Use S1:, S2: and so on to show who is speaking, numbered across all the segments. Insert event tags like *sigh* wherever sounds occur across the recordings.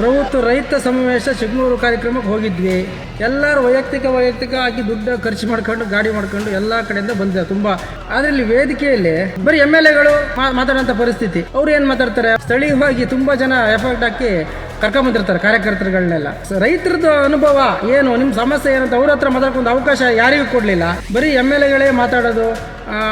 S1: ಪ್ರಭುತ್ವ ರೈತ ಸಮಾವೇಶ ಚಿಕ್ಕಮಗಳೂರು ಕಾರ್ಯಕ್ರಮಕ್ಕೆ ಹೋಗಿದ್ವಿ. ಎಲ್ಲರೂ ವೈಯಕ್ತಿಕ ವೈಯಕ್ತಿಕ ಆಗಿ ದುಡ್ಡು ಖರ್ಚು ಮಾಡ್ಕೊಂಡು, ಗಾಡಿ ಮಾಡ್ಕೊಂಡು ಎಲ್ಲ ಕಡೆಯಿಂದ ಬಂದಿದೆ ತುಂಬ. ಆದ್ರೆ ಇಲ್ಲಿ ವೇದಿಕೆಯಲ್ಲಿ ಬರೀ ಎಂ ಎಲ್ ಎಗಳು ಮಾತಾಡೋಂಥ ಪರಿಸ್ಥಿತಿ. ಅವ್ರು ಏನು ಮಾತಾಡ್ತಾರೆ? ಸ್ಥಳೀಯವಾಗಿ ತುಂಬಾ ಜನ ಎಫೆಕ್ಟ್ ಹಾಕಿ ಕರ್ಕೊಂಬಂದಿರ್ತಾರೆ, ಕಾರ್ಯಕರ್ತರುಗಳನ್ನೆಲ್ಲ. ರೈತರದ್ದು ಅನುಭವ ಏನು? ನಿಮ್ಮ ಸಮಸ್ಯೆ ಏನಂತ ಅವ್ರ ಹತ್ರ ಮಾತಾಡ್ಕೊಂಡು ಅವಕಾಶ ಯಾರಿಗೂ ಕೊಡಲಿಲ್ಲ. ಬರೀ ಎಂ ಎಲ್ ಎಗಳೇ ಮಾತಾಡೋದು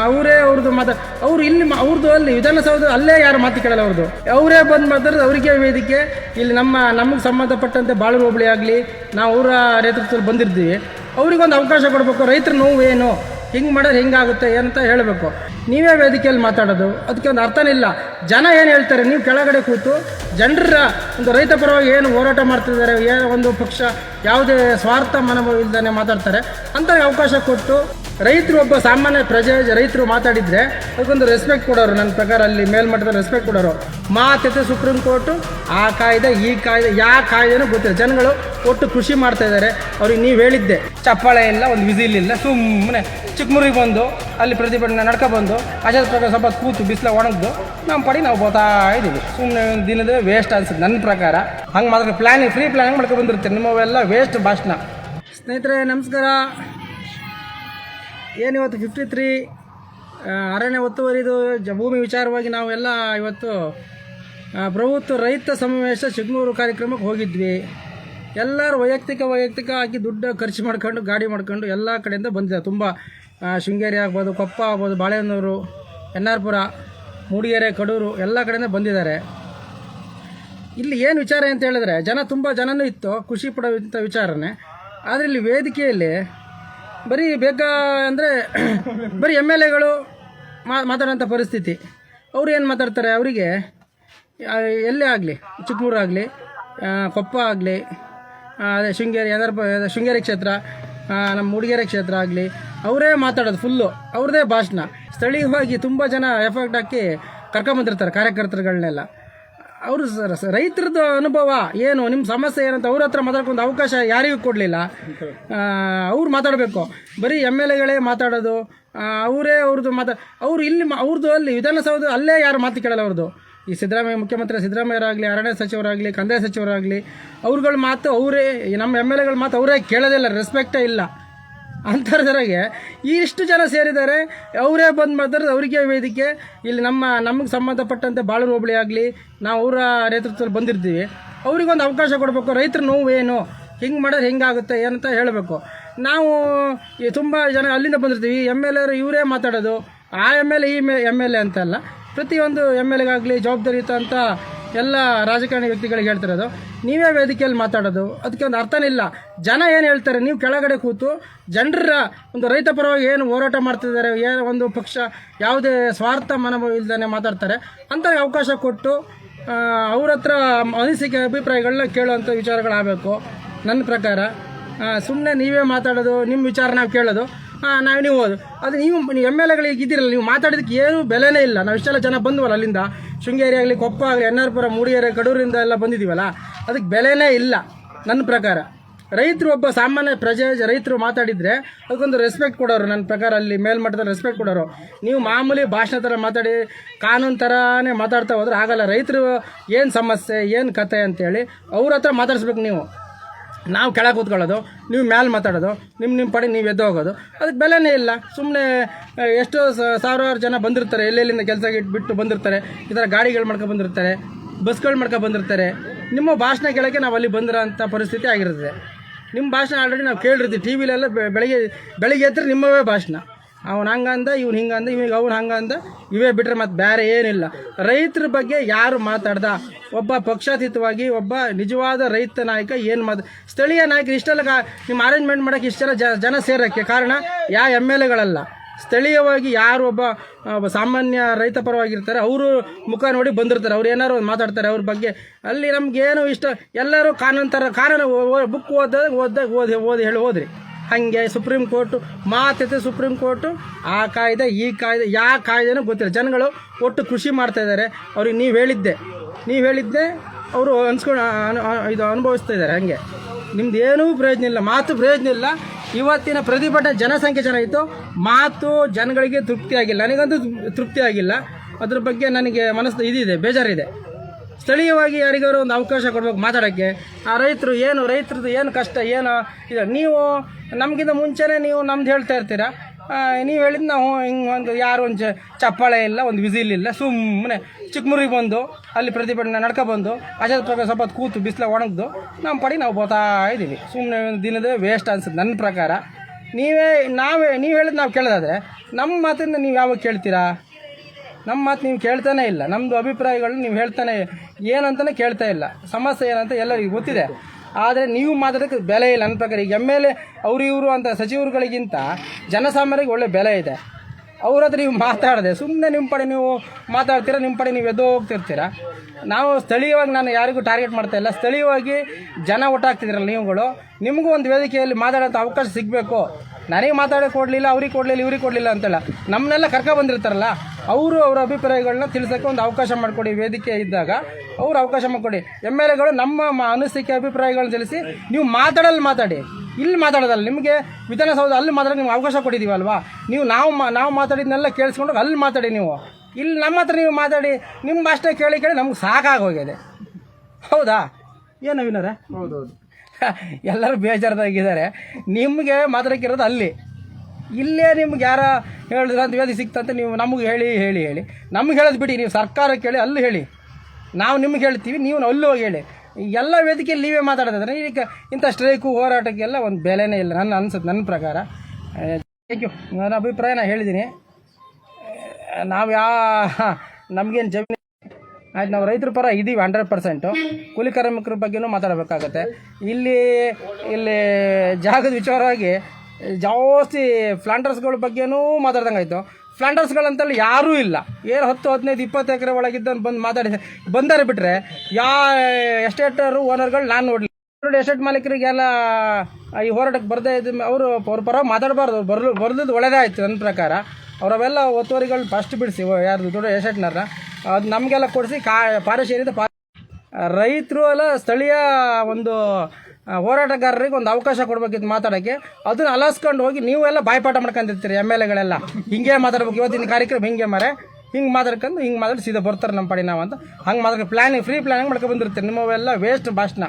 S1: ಅವರೇ ಅವ್ರದ್ದು ಮಾತಾ, ಅವ್ರು ಇಲ್ಲಿ ಅವ್ರದ್ದು ಅಲ್ಲಿ ವಿಧಾನಸೌಧ ಅಲ್ಲೇ ಯಾರು ಮಾತು ಕೇಳಲ್ಲ ಅವ್ರದ್ದು. ಅವರೇ ಬಂದು ಮಾತಾಡೋದು ಅವರಿಗೆ ವೇದಿಕೆ. ಇಲ್ಲಿ ನಮ್ಮ, ನಮಗೆ ಸಂಬಂಧಪಟ್ಟಂತೆ ಬಾಳು ಹೋಬಳಿ ಆಗಲಿ, ನಾವು ಅವರ ನೇತೃತ್ವದಲ್ಲಿ ಬಂದಿರ್ತೀವಿ. ಅವ್ರಿಗೊಂದು ಅವಕಾಶ ಕೊಡಬೇಕು, ರೈತರ ನೋವು ಏನು? ಹಿಂಗೆ ಮಾಡಿದ್ರೆ ಹಿಂಗಾಗುತ್ತೆ ಏನಂತ ಹೇಳಬೇಕು. ನೀವೇ ವೇದಿಕೆಯಲ್ಲಿ ಮಾತಾಡೋದು, ಅದಕ್ಕೆ ಒಂದು ಅರ್ಥನೇ ಇಲ್ಲ. ಜನ ಏನು ಹೇಳ್ತಾರೆ, ನೀವು ಕೆಳಗಡೆ ಕೂತು ಜನರ ಒಂದು ರೈತ ಪರವಾಗಿ ಏನು ಹೋರಾಟ ಮಾಡ್ತಿದ್ದಾರೆ, ಏನೋ ಒಂದು ಪಕ್ಷ ಯಾವುದೇ ಸ್ವಾರ್ಥ ಮನೋಭಾವ ಇಲ್ದೇ ಮಾತಾಡ್ತಾರೆ ಅಂತ ಅವಕಾಶ ಕೊಟ್ಟು ರೈತರು ಒಬ್ಬ ಸಾಮಾನ್ಯ ಪ್ರಜೆ, ರೈತರು ಮಾತಾಡಿದರೆ ಅದಕ್ಕೊಂದು ರೆಸ್ಪೆಕ್ಟ್ ಕೊಡೋರು. ನನ್ನ ಪ್ರಕಾರ ಅಲ್ಲಿ ಮೇಲ್ಮಟ್ಟದ ರೆಸ್ಪೆಕ್ಟ್ ಕೊಡೋರು. ಮಾತೈತೆ ಸುಪ್ರೀಂ ಕೋರ್ಟು ಆ ಕಾಯ್ದೆ, ಈ ಕಾಯ್ದೆ ಯಾವ ಕಾಯ್ದೆನೂ ಗೊತ್ತಿಲ್ಲ. ಜನಗಳು ಒಟ್ಟು ಖುಷಿ ಮಾಡ್ತಾ ಇದ್ದಾರೆ. ಅವ್ರಿಗೆ ನೀವು ಹೇಳಿದ್ದೆ. ಚಪ್ಪಾಳೆ ಇಲ್ಲ, ಒಂದು ವಿಸಿಲಿಲ್ಲ ಸುಮ್ಮನೆ ಚಿಕ್ಕಮೂರಿಗೆ ಬಂದು, ಅಲ್ಲಿ ಪ್ರತಿಭಟನೆ ನಡ್ಕ ಬಂದು ಅಜಾತ್ ಪ್ರಕಾರ ಸ್ವಲ್ಪ ಕೂತು ಬಿಸಿಲ ಒಣಗ್ದು ನಮ್ಮ ಪಡಿ ನಾವು ಬೋತಾ ಇದ್ದೀವಿ ಸುಮ್ಮನೆ ದಿನದ ವೇಸ್ಟ್ ಅನ್ಸುತ್ತೆ ನನ್ನ ಪ್ರಕಾರ. ಹಂಗೆ ಮಾತ್ರ ಪ್ಲ್ಯಾನಿಂಗ್ ಫ್ರೀ ಪ್ಲ್ಯಾನಿಂಗ್ ಮಾಡ್ಕೊಂಡು ಬಂದಿರ್ತೀನಿ ನಿಮ್ಮವೆಲ್ಲ ವೇಸ್ಟ್ ಭಾಷಣ. ಸ್ನೇಹಿತರೆ, ನಮಸ್ಕಾರ. ಏನಿವತ್ತು ಫಿಫ್ಟಿ ತ್ರೀ ಅರಣ್ಯ ಒತ್ತುವರಿದು ಜ, ಭೂಮಿ ವಿಚಾರವಾಗಿ ನಾವೆಲ್ಲ ಇವತ್ತು ಪ್ರಭುತ್ವ ರೈತ ಸಮಾವೇಶ ಚಿಕ್ಕಮಗಳೂರು ಕಾರ್ಯಕ್ರಮಕ್ಕೆ ಹೋಗಿದ್ವಿ. ಎಲ್ಲರೂ ವೈಯಕ್ತಿಕ ವೈಯಕ್ತಿಕ ಆಗಿ ದುಡ್ಡು ಖರ್ಚು ಮಾಡ್ಕೊಂಡು, ಗಾಡಿ ಮಾಡ್ಕೊಂಡು ಎಲ್ಲ ಕಡೆಯಿಂದ ಬಂದಿದೆ ತುಂಬ ಶೃಂಗೇರಿ ಆಗ್ಬೋದು, ಕೊಪ್ಪ ಆಗ್ಬೋದು, ಬಾಳೆಹೊನ್ನೂರು ಎನ್ ಆರ್ ಪುರ ಮೂಡಿಗೆರೆ, ಕಡೂರು ಎಲ್ಲ ಕಡೆಯಿಂದ ಬಂದಿದ್ದಾರೆ. ಇಲ್ಲಿ ಏನು ವಿಚಾರ ಅಂತ ಹೇಳಿದ್ರೆ, ಜನ ತುಂಬ ಜನನೂ ಇತ್ತು, ಖುಷಿ ಪಡೋಂಥ ವಿಚಾರನೇ. ಆದರೆ ಇಲ್ಲಿ ವೇದಿಕೆಯಲ್ಲಿ ಬರೀ ಬೇಗ ಅಂದರೆ *coughs* ಬರೀ ಎಂ ಎಲ್ ಎಗಳು ಮಾತಾಡೋಂಥ ಪರಿಸ್ಥಿತಿ. ಅವ್ರು ಏನು ಮಾತಾಡ್ತಾರೆ ಅವರಿಗೆ ಎಲ್ಲೇ ಆಗಲಿ ಚಿಕ್ಕಮೂರು ಆಗಲಿ ಕೊಪ್ಪ ಆಗಲಿ ಅದೇ ಶೃಂಗೇರಿ ಯದಾರ್ಪ ಶೃಂಗೇರಿ ಕ್ಷೇತ್ರ ನಮ್ಮ ಮೂಡಿಗೆರೆ ಕ್ಷೇತ್ರ ಆಗಲಿ ಅವರೇ ಮಾತಾಡೋದು ಫುಲ್ಲು ಅವ್ರದ್ದೇ ಭಾಷಣ. ಸ್ಥಳೀಯವಾಗಿ ತುಂಬ ಜನ ಎಫೆಕ್ಟ್ ಹಾಕಿ ಕರ್ಕೊಂಬಂದಿರ್ತಾರೆ ಕಾರ್ಯಕರ್ತರುಗಳನ್ನೆಲ್ಲ ಅವರು ರೈತರದ್ದು ಅನುಭವ ಏನು? ನಿಮ್ಮ ಸಮಸ್ಯೆ ಏನಂತ ಅವ್ರ ಹತ್ರ ಮಾತಾಡ್ಕೊಂಡು ಅವಕಾಶ ಯಾರಿಗೂ ಕೊಡಲಿಲ್ಲ. ಅವ್ರು ಮಾತಾಡಬೇಕು. ಬರೀ ಎಂ ಎಲ್ ಎಗಳೇ ಮಾತಾಡೋದು. ಅವರೇ ಅವ್ರದ್ದು ಮಾತಾ, ಅವ್ರು ಇಲ್ಲಿ ಅವ್ರದ್ದು ಅಲ್ಲಿ ವಿಧಾನಸೌಧ ಅಲ್ಲೇ ಯಾರು ಮಾತು ಕೇಳಲ್ಲ ಅವ್ರದ್ದು. ಈ ಸಿದ್ದರಾಮಯ್ಯ ಮುಖ್ಯಮಂತ್ರಿ, ಸಿದ್ದರಾಮಯ್ಯರಾಗಲಿ, ಅರಣ್ಯ ಸಚಿವರಾಗಲಿ, ಕಂದಾಯ ಸಚಿವರಾಗಲಿ, ಅವ್ರುಗಳ ಮಾತು ಅವರೇ ನಮ್ಮ ಎಂ ಎಲ್ ಎಗಳ ಮಾತು ಅವರೇ ಕೇಳೋದಿಲ್ಲ ರೆಸ್ಪೆಕ್ಟೇ ಇಲ್ಲ. ಅಂಥದ್ರಾಗೆ ಇಷ್ಟು ಜನ ಸೇರಿದ್ದಾರೆ. ಅವರೇ ಬಂದು ಮಾತಾಡೋದು ಅವರಿಗೆ ವೇದಿಕೆ. ಇಲ್ಲಿ ನಮ್ಮ, ನಮಗೆ ಸಂಬಂಧಪಟ್ಟಂತೆ ಬಾಳೂರು ಹೋಬಳಿ ಆಗಲಿ, ನಾವು ಅವರ ನೇತೃತ್ವದಲ್ಲಿ ಬಂದಿರ್ತೀವಿ. ಅವ್ರಿಗೊಂದು ಅವಕಾಶ ಕೊಡಬೇಕು. ರೈತರ ನೋವು ಏನು? ಹಿಂಗೆ ಮಾಡಿದ್ರೆ ಹೆಂಗಾಗುತ್ತೆ ಏನಂತ ಹೇಳಬೇಕು. ನಾವು ಈ ತುಂಬ ಜನ ಅಲ್ಲಿಂದ ಬಂದಿರ್ತೀವಿ. ಎಂ ಎಲ್ ಎರು ಇವರೇ ಮಾತಾಡೋದು. ಆ ಎಂ ಎಲ್ ಎ ಈ ಎಂ ಎಲ್ ಎ ಅಂತಲ್ಲ. ಪ್ರತಿಯೊಂದು ಎಂ ಎಲ್ ಎಗಾಗಲಿ ಜವಾಬ್ದಾರಿಯುತ ಅಂತ ಎಲ್ಲ ರಾಜಕಾರಣಿ ವ್ಯಕ್ತಿಗಳಿಗೆ ಹೇಳ್ತಿರೋದು ನೀವೇ ವೇದಿಕೆಯಲ್ಲಿ ಮಾತಾಡೋದು. ಅದಕ್ಕೆ ಒಂದು ಅರ್ಥನೇ ಇಲ್ಲ. ಜನ ಏನು ಹೇಳ್ತಾರೆ, ನೀವು ಕೆಳಗಡೆ ಕೂತು ಜನರ ಒಂದು ರೈತ ಪರವಾಗಿ ಏನು ಹೋರಾಟ ಮಾಡ್ತಿದ್ದಾರೆ, ಏನು ಒಂದು ಪಕ್ಷ ಯಾವುದೇ ಸ್ವಾರ್ಥ ಮನೋಭಾವ ಇಲ್ದೇ ಮಾತಾಡ್ತಾರೆ ಅಂತ ಅವಕಾಶ ಕೊಟ್ಟು ಅವ್ರ ಹತ್ರ ಅನಿಸಿಕೆ ಅಭಿಪ್ರಾಯಗಳನ್ನ ಕೇಳುವಂಥ ವಿಚಾರಗಳಾಗಬೇಕು. ನನ್ನ ಪ್ರಕಾರ ಸುಮ್ಮನೆ ನೀವೇ ಮಾತಾಡೋದು, ನಿಮ್ಮ ವಿಚಾರ ನಾವು ಕೇಳೋದು ಹಾಂ ನಾವು ನೀವು ಅದು ನೀವು ನೀವು ಎಂ ಎಲ್ ಎಗಳಿಗೆ ಇದ್ದೀರಲ್ಲ, ನೀವು ಮಾತಾಡೋದಕ್ಕೆ ಏನೂ ಬೆಲೆನೇ ಇಲ್ಲ. ನಾವು ಇಷ್ಟೆಲ್ಲ ಜನ ಬಂದವಲ್ಲ ಅಲ್ಲಿಂದ. ಶೃಂಗೇರಿ ಆಗಲಿ, ಕೊಪ್ಪ ಆಗಲಿ ಎನ್ ಆರ್ ಪುರ ಮೂಡಿಗೆರೆ, ಕಡೂರಿಂದ ಎಲ್ಲ ಬಂದಿದ್ದೀವಲ್ಲ ಅದಕ್ಕೆ ಬೆಲೆನೇ ಇಲ್ಲ ನನ್ನ ಪ್ರಕಾರ. ರೈತರು ಒಬ್ಬ ಸಾಮಾನ್ಯ ಪ್ರಜೆ, ರೈತರು ಮಾತಾಡಿದರೆ ಅದಕ್ಕೊಂದು ರೆಸ್ಪೆಕ್ಟ್ ಕೊಡೋರು, ನನ್ನ ಪ್ರಕಾರ ಅಲ್ಲಿ ಮೇಲ್ಮಟ್ಟದಲ್ಲಿ ರೆಸ್ಪೆಕ್ಟ್ ಕೊಡೋರು. ನೀವು ಮಾಮೂಲಿ ಭಾಷಣ ಥರ ಮಾತಾಡಿ, ಕಾನೂನು ಥರನೇ ಮಾತಾಡ್ತಾ ಹೋದ್ರೆ ಆಗಲ್ಲ ರೈತರು ಏನು ಸಮಸ್ಯೆ, ಏನು ಕತೆ ಅಂತೇಳಿ ಅವ್ರ ಹತ್ರ ಮಾತಾಡಿಸ್ಬೇಕು ನೀವು. ನಾವು ಕೆಳಗೆ ಕೂತ್ಕೊಳ್ಳೋದು, ನೀವು ಮ್ಯಾಲೆ ಮಾತಾಡೋದು ನಿಮ್ಮ ನಿಮ್ಮ ಪಡೆ ನೀವು ಎದ್ದು ಹೋಗೋದು. ಅದಕ್ಕೆ ಬೆಲೆನೇ ಇಲ್ಲ. ಸುಮ್ಮನೆ ಎಷ್ಟೋ ಸಾವಿರಾರು ಜನ ಬಂದಿರ್ತಾರೆ. ಎಲ್ಲೆಲ್ಲಿಂದ ಕೆಲಸ ಬಿಟ್ಟು ಬಂದಿರ್ತಾರೆ. ಈ ಥರ ಗಾಡಿಗಳು ಮಾಡ್ಕೊಂಡು ಬಂದಿರ್ತಾರೆ. ಬಸ್ಗಳು ಮಾಡ್ಕೊಂಡು ಬಂದಿರ್ತಾರೆ. ನಿಮ್ಮ ಭಾಷಣ ಕೇಳೋಕ್ಕೆ ನಾವು ಅಲ್ಲಿ ಬಂದಿರೋ ಅಂಥ ಪರಿಸ್ಥಿತಿ ಆಗಿರ್ತದೆ. ನಿಮ್ಮ ಭಾಷಣ ಆಲ್ರೆಡಿ ನಾವು ಕೇಳಿರ್ತೀವಿ. ಟಿ ವಿಲೆಲ್ಲ ಬೆಳಗ್ಗೆ ಬೆಳಗ್ಗೆ ಎದ್ದರೆ ನಿಮ್ಮವೇ ಭಾಷಣ. ಅವ್ನು ಹಂಗಂದ ಇವ್ನು ಹಿಂಗಂದ ಇವಾಗ ಅವ್ನು ಹಂಗಂದ ಇವೇ ಬಿಟ್ರೆ ಮತ್ತೆ ಬೇರೆ ಏನಿಲ್ಲ. ರೈತರ ಬಗ್ಗೆ ಯಾರು ಮಾತಾಡ್ದ? ಒಬ್ಬ ಪಕ್ಷಾತೀತವಾಗಿ, ಒಬ್ಬ ನಿಜವಾದ ರೈತ ನಾಯಕ ಏನು ಮಾತು ಸ್ಥಳೀಯ ನಾಯಕರು ಇಷ್ಟೆಲ್ಲ ನಿಮ್ಮ ಅರೇಂಜ್ಮೆಂಟ್ ಮಾಡೋಕ್ಕೆ ಇಷ್ಟೆಲ್ಲ ಜನ ಸೇರೋಕ್ಕೆ ಕಾರಣ ಯಾವ ಎಂ ಎಲ್ ಎಗಳಲ್ಲ. ಸ್ಥಳೀಯವಾಗಿ ಯಾರು ಒಬ್ಬ ಸಾಮಾನ್ಯ ರೈತ ಪರವಾಗಿರ್ತಾರೆ, ಅವರು ಮುಖ ನೋಡಿ ಬಂದಿರ್ತಾರೆ, ಅವ್ರು ಏನಾರು ಮಾತಾಡ್ತಾರೆ ಅವ್ರ ಬಗ್ಗೆ. ಅಲ್ಲಿ ನಮ್ಗೇನು ಇಷ್ಟ, ಎಲ್ಲರೂ ಕಾನೂನು ಥರ ಕಾನೂನು ಬುಕ್ ಓದ ಓದ್ದಾಗ ಓದಿ ಓದಿ ಹೇಳಿ ಹೋದ್ರಿ. ಹಾಗೆ ಸುಪ್ರೀಂ ಕೋರ್ಟು ಮಾತೈತೆ ಸುಪ್ರೀಂ ಕೋರ್ಟು ಆ ಕಾಯ್ದೆ, ಈ ಕಾಯ್ದೆ ಯಾವ ಕಾಯ್ದೆನೂ ಗೊತ್ತಿಲ್ಲ. ಜನಗಳು ಒಟ್ಟು ಕೃಷಿ ಮಾಡ್ತಾ ಇದ್ದಾರೆ. ಅವ್ರಿಗೆ ನೀವು ಹೇಳಿದ್ದೆ. ನೀವು ಹೇಳಿದ್ದೆ, ಅವರು ಅನ್ಸ್ಕೊಂಡು ಅನು- ಅನು- ಇದು ಅನುಭವಿಸ್ತಾ ಇದ್ದಾರೆ ಹಾಗೆ. ನಿಮ್ದು ಏನೂ ಪ್ರಯೋಜನ ಇಲ್ಲ. ಮಾತು ಪ್ರಯೋಜನ ಇಲ್ಲ. ಇವತ್ತಿನ ಪ್ರತಿಭಟನೆ ಜನಸಂಖ್ಯೆ ಚೆನ್ನಾಗಿತ್ತು ಮಾತು ಜನಗಳಿಗೆ ತೃಪ್ತಿ ಆಗಿಲ್ಲ ನನಗಂತೂ ತೃಪ್ತಿ ಆಗಿಲ್ಲ ಅದ್ರ ಬಗ್ಗೆ ನನಗೆ ಮನಸ್ಸು ಇದಿದೆ, ಬೇಜಾರಿದೆ. ಸ್ಥಳೀಯವಾಗಿ ಯಾರಿಗಾರು ಒಂದು ಅವಕಾಶ ಕೊಡ್ಬೇಕು ಮಾತಾಡೋಕ್ಕೆ. ಆ ರೈತರು ಏನು, ರೈತರದ್ದು ಏನು ಕಷ್ಟ, ಏನು? ಇದು ನೀವು, ನಮಗಿಂತ ಮುಂಚೆನೇ ನೀವು ನಮ್ದು ಹೇಳ್ತಾ ಇರ್ತೀರಾ. ನೀವು ಹೇಳಿದ್ ನಾವು ಹಿಂಗೆ ಒಂದು ಯಾರು ಒಂದು ಚಪ್ಪಾಳೆ ಇಲ್ಲ, ಒಂದು ವಿಸಿಲ್ ಇಲ್ಲ, ಸುಮ್ಮನೆ ಚಿಕ್ಕಮುರಿಗೆ ಬಂದು, ಅಲ್ಲಿ ಪ್ರತಿಭಟನೆ ನಡ್ಕೊ ಬಂದು ಅಜಾದ ಪ್ರಕಾರ ಸ್ವಲ್ಪ ಕೂತು ಬಿಸಿಲ ಒಣಗ್ದು ನಮ್ಮ ಪಡಿ ನಾವು ಬೋತಾ ಇದ್ದೀವಿ. ಸುಮ್ಮನೆ ದಿನದ ವೇಸ್ಟ್ ಅನ್ಸುತ್ತೆ ನನ್ನ ಪ್ರಕಾರ. ನೀವೇ, ನಾವೇ, ನೀವು ಹೇಳಿದ್ ನಾವು ಕೇಳೋದಾದ್ರೆ ನಮ್ಮ ಮಾತನ್ನು ನೀವು ಯಾವಾಗ ಕೇಳ್ತೀರಾ? ನಮ್ಮ ಮಾತು ನೀವು ಕೇಳ್ತಾನೆ ಇಲ್ಲ. ನಮ್ಮದು ಅಭಿಪ್ರಾಯಗಳನ್ನ ನೀವು ಹೇಳ್ತಾನೆ ಏನಂತಾನೆ ಕೇಳ್ತಾ ಇಲ್ಲ. ಸಮಸ್ಯೆ ಏನಂತ ಎಲ್ಲರಿಗೂ ಗೊತ್ತಿದೆ. ಆದರೆ ನೀವು ಮಾತಾಡೋಕ್ಕೆ ಬೆಲೆ ಇಲ್ಲ. ನನ್ನ ಪ್ರಕಾರ ಈಗ ಎಂ ಎಲ್ ಎ ಅವರು ಇವರು ಅಂತ ಸಚಿವರುಗಳಿಗಿಂತ ಜನಸಾಮಾನ್ಯರಿಗೆ ಒಳ್ಳೆ ಬೆಲೆ ಇದೆ. ಅವ್ರ ಹತ್ರ ನೀವು ಮಾತಾಡದೆ ಸುಮ್ಮನೆ ನಿಮ್ಮ ಪಡೆ ನೀವು ಮಾತಾಡ್ತೀರಾ ನಿಮ್ಮ ಪಡೆ ನೀವು ಎದ್ದು ಹೋಗ್ತಿರ್ತೀರಾ? ನಾವು ಸ್ಥಳೀಯವಾಗಿ ನಾನು ಯಾರಿಗೂ ಟಾರ್ಗೆಟ್ ಮಾಡ್ತಾ ಇಲ್ಲ. ಸ್ಥಳೀಯವಾಗಿ ಜನ ಒಟ್ಟಾಗ್ತಿದ್ರಲ್ಲ ನೀವುಗಳು, ನಿಮಗೂ ಒಂದು ವೇದಿಕೆಯಲ್ಲಿ ಮಾತಾಡೋಂಥ ಅವಕಾಶ ಸಿಗಬೇಕು. ನನಗೆ ಮಾತಾಡೋಕೆ ಕೊಡಲಿಲ್ಲ, ಅವ್ರಿಗೆ ಕೊಡಲಿಲ್ಲ, ಇವ್ರಿಗೆ ಕೊಡಲಿಲ್ಲ ಅಂತಲ್ಲ. ನಮ್ಮನ್ನೆಲ್ಲ ಕರ್ಕೊ ಬಂದಿರ್ತಾರಲ್ಲ. ಅವರು ಅವರ ಅಭಿಪ್ರಾಯಗಳನ್ನ ತಿಳಿಸೋಕ್ಕೆ ಒಂದು ಅವಕಾಶ ಮಾಡಿಕೊಡಿ ವೇದಿಕೆ ಇದ್ದಾಗ. ಅವರು ಅವಕಾಶ ಮಾಡಿಕೊಡಿ. ಎಂ ಎಲ್ ಎಗಳು ನಮ್ಮ ಅನಿಸಿಕೆ ಅಭಿಪ್ರಾಯಗಳನ್ನ ತಿಳಿಸಿ ನೀವು ಮಾತಾಡಲ್ಲಿ ಮಾತಾಡಿ. ಇಲ್ಲಿ ಮಾತಾಡೋದಲ್ಲ ನಿಮಗೆ ವಿಧಾನಸೌಧ ಅಲ್ಲಿ ಮಾತಾಡೋಕೆ ನೀವು ಅವಕಾಶ ಕೊಟ್ಟಿದ್ದೀವಲ್ವಾ ನೀವು ನಾವು ಮಾ ನಾವು ಮಾತಾಡಿದ್ನೆಲ್ಲ ಕೇಳಿಸ್ಕೊಂಡು ಅಲ್ಲಿ ಮಾತಾಡಿ ನೀವು. ಇಲ್ಲಿ ನಮ್ಮ ಹತ್ರ ನೀವು ಮಾತಾಡಿ ನಿಮ್ಮ ಅಷ್ಟೇ ಕೇಳಿ ಕೇಳಿ ನಮ್ಗೆ ಸಾಕಾಗೋಗಿದೆ ಹೌದಾ? ಏನು ವಿನೋರ
S2: ಹೌದೌದು. *laughs*
S1: ಎಲ್ಲರೂ ಬೇಜಾರದಾಗಿದ್ದಾರೆ. ನಿಮಗೆ ಮಾತಾಡಕ್ಕಿರೋದು ಅಲ್ಲಿ. ಇಲ್ಲೇ ನಿಮ್ಗೆ ಯಾರ ಹೇಳಿದ್ರೆ ಅಂತ ವೇದಿ ಸಿಕ್ತಂತ ನೀವು ನಮಗೆ ಹೇಳಿ ಹೇಳಿ ಹೇಳಿ. ನಮ್ಗೆ ಹೇಳೋದು ಬಿಡಿ, ನೀವು ಸರ್ಕಾರಕ್ಕೆ ಹೇಳಿ ಅಲ್ಲಿ ಹೇಳಿ. ನಾವು ನಿಮ್ಗೆ ಹೇಳ್ತೀವಿ, ನೀವು ಅಲ್ಲೂ ಹೋಗಿ ಹೇಳಿ. ಎಲ್ಲ ವೇದಿಕೆಯಲ್ಲಿ ನೀವೇ ಮಾತಾಡೋದಾದ್ರೆ ಈಗ ಇಂಥ ಸ್ಟ್ರೈಕು, ಹೋರಾಟಕ್ಕೆಲ್ಲ ಒಂದು ಬೆಲೆನೇ ಇಲ್ಲ, ನನ್ನ ಅನ್ಸುತ್ತೆ ನನ್ನ ಪ್ರಕಾರ. ಥ್ಯಾಂಕ್ ಯು ನನ್ನ ಅಭಿಪ್ರಾಯ ನಾನು ಹೇಳಿದ್ದೀನಿ. ನಾವು ಯಾ, ನಮಗೇನು ಜಮೀನು ಆಯ್ತು, ನಾವು ರೈತರ ಪರ ಇದ್ದೀವಿ ಹಂಡ್ರೆಡ್ ಪರ್ಸೆಂಟು ಕೂಲಿ ಕಾರ್ಮಿಕರ ಬಗ್ಗೆನೂ ಮಾತಾಡಬೇಕಾಗತ್ತೆ. ಇಲ್ಲಿ ಇಲ್ಲಿ ಜಾಗದ ವಿಚಾರವಾಗಿ ಜಾಸ್ತಿ ಫ್ಲಾಂಡರ್ಸ್ಗಳ ಬಗ್ಗೆನೂ ಮಾತಾಡ್ದಂಗೆ ಆಯಿತು. ಫ್ಲಾಂಡರ್ಸ್ಗಳಂತಲ್ಲಿ ಯಾರೂ ಇಲ್ಲ. ಏನು ಹತ್ತು, ಹದಿನೈದು, ಇಪ್ಪತ್ತು ಎಕರೆ ಒಳಗಿದ್ದನ್ನು ಬಂದು ಮಾತಾಡಿ. ಬಂದರೆ ಬಿಟ್ಟರೆ ಯಾ ಎಸ್ಟೇಟರು ಓನರ್ಗಳು ನಾನು ನೋಡಲಿ ನೋಡಿ ಎಸ್ಟೇಟ್ ಮಾಲೀಕರಿಗೆಲ್ಲ ಈ ಹೋರಾಟಕ್ಕೆ ಬರದೇ ಇದ್ದ ಅವರು ಅವ್ರ ಪರ ಮಾತಾಡಬಾರ್ದು. ಬರಲು ಬರ್ದಿದ್ದು ಒಳ್ಳೆಯದೇ ಆಯಿತು ನನ್ನ ಪ್ರಕಾರ. ಅವರವೆಲ್ಲ ಒತ್ತುವರಿಗಳು ಫಸ್ಟ್ ಬಿಡಿಸಿ ಯಾರು ದೊಡ್ಡ ಎಸ್ಟೇಟ್ನರ ಅದು ನಮಗೆಲ್ಲ ಕೊಡಿಸಿ, ಕಾ ಪಾರಿಶ್ ಪಾ ರೈತರು ಅಲ್ಲ, ಸ್ಥಳೀಯ ಒಂದು ಹೋರಾಟಗಾರರಿಗೆ ಒಂದು ಅವಕಾಶ ಕೊಡ್ಬೇಕಿತ್ತು ಮಾತಾಡೋಕ್ಕೆ. ಅದನ್ನ ಅಲಸ್ಕೊಂಡು ಹೋಗಿ ನೀವೆಲ್ಲ ಬಾಯ್ಪಾಠ ಮಾಡ್ಕೊಂಡಿರ್ತೀರಿ ಎಂ ಎಲ್ ಎಗಳೆಲ್ಲ. ಹಿಂಗೆ ಮಾತಾಡ್ಬೇಕು, ಇವತ್ತಿನ ಕಾರ್ಯಕ್ರಮ ಹಿಂಗೆ ಮರೆ. ಹಿಂಗೆ ಮಾತಾಡ್ಕೊಂಡು, ಹಿಂಗೆ ಮಾತಾಡಿ ಸೀದಾ ಬರ್ತಾರೆ ನಮ್ಮ ಪಡಿ ನಾವು ಅಂತ ಹಂಗೆ ಮಾತಾಡಿ ಪ್ಲ್ಯಾನಿಂಗ್ ಫ್ರೀ ಪ್ಲಾನಿಂಗ್ ಮಾಡ್ಕೊಂಡು ಬಂದಿರ್ತೀರಿ. ನಿಮ್ಮವೆಲ್ಲ ವೇಸ್ಟ್ ಭಾಷಣ.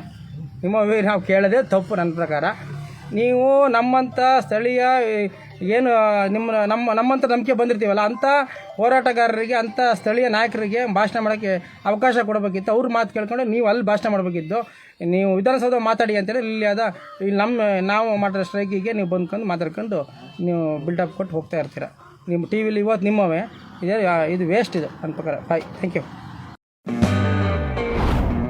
S1: ನಿಮ್ಮವೇ ನಾವು ಕೇಳೋದೇ ತಪ್ಪು ನನ್ನ ಪ್ರಕಾರ. ನೀವು ನಮ್ಮಂಥ ಸ್ಥಳೀಯ ಏನು, ನಿಮ್ಮ, ನಮ್ಮ ನಮ್ಮಂಥ ನಂಬಿಕೆ ಬಂದಿರ್ತೀವಲ್ಲ ಅಂಥ ಹೋರಾಟಗಾರರಿಗೆ ಅಂಥ ಸ್ಥಳೀಯ ನಾಯಕರಿಗೆ ಭಾಷಣ ಮಾಡೋಕ್ಕೆ ಅವಕಾಶ ಕೊಡಬೇಕಿತ್ತು. ಅವ್ರ ಮಾತು ಕೇಳ್ಕೊಂಡು ನೀವು ಅಲ್ಲಿ ಭಾಷಣ ಮಾಡಬೇಕಿತ್ತು. ನೀವು ವಿಧಾನಸೌಧ ಮಾತಾಡಿ ಅಂತೇಳಿ ಇಲ್ಲಿ ಅದ ಇಲ್ಲಿ ನಮ್ಮ, ನಾವು ಮಾಡಿರೋ ಸ್ಟ್ರೈಕಿಗೆ ನೀವು ಬಂದ್ಕೊಂಡು ಮಾತಾಡ್ಕೊಂಡು ನೀವು ಬಿಲ್ಡಪ್ ಕೊಟ್ಟು ಹೋಗ್ತಾ ಇರ್ತೀರ. ನಿಮ್ಮ ಟಿ ವಿಲಿ ಇವತ್ತು ನಿಮ್ಮವೇ. ಇದು ಇದು ವೇಸ್ಟ್ ಇದು, ನನ್ನ ಪ್ರಕಾರ. Bye thank you